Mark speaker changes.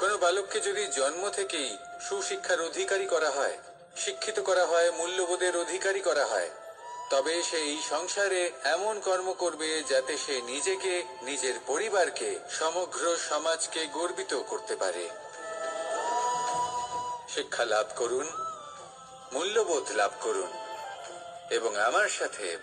Speaker 1: কোনো বালককে যদি জন্ম থেকেই সুশিক্ষার অধিকারী করা হয়, শিক্ষিত করা হয়, মূল্যবোধের অধিকারী করা হয়, তবে সে এই সংসারে এমন কর্ম করবে যাতে সে নিজেকে, নিজের পরিবারকে, সমগ্র সমাজকে গর্বিত করতে পারে। শিক্ষা লাভ করুন, মূল্যবোধ লাভ করুন, এবং আমার সাথে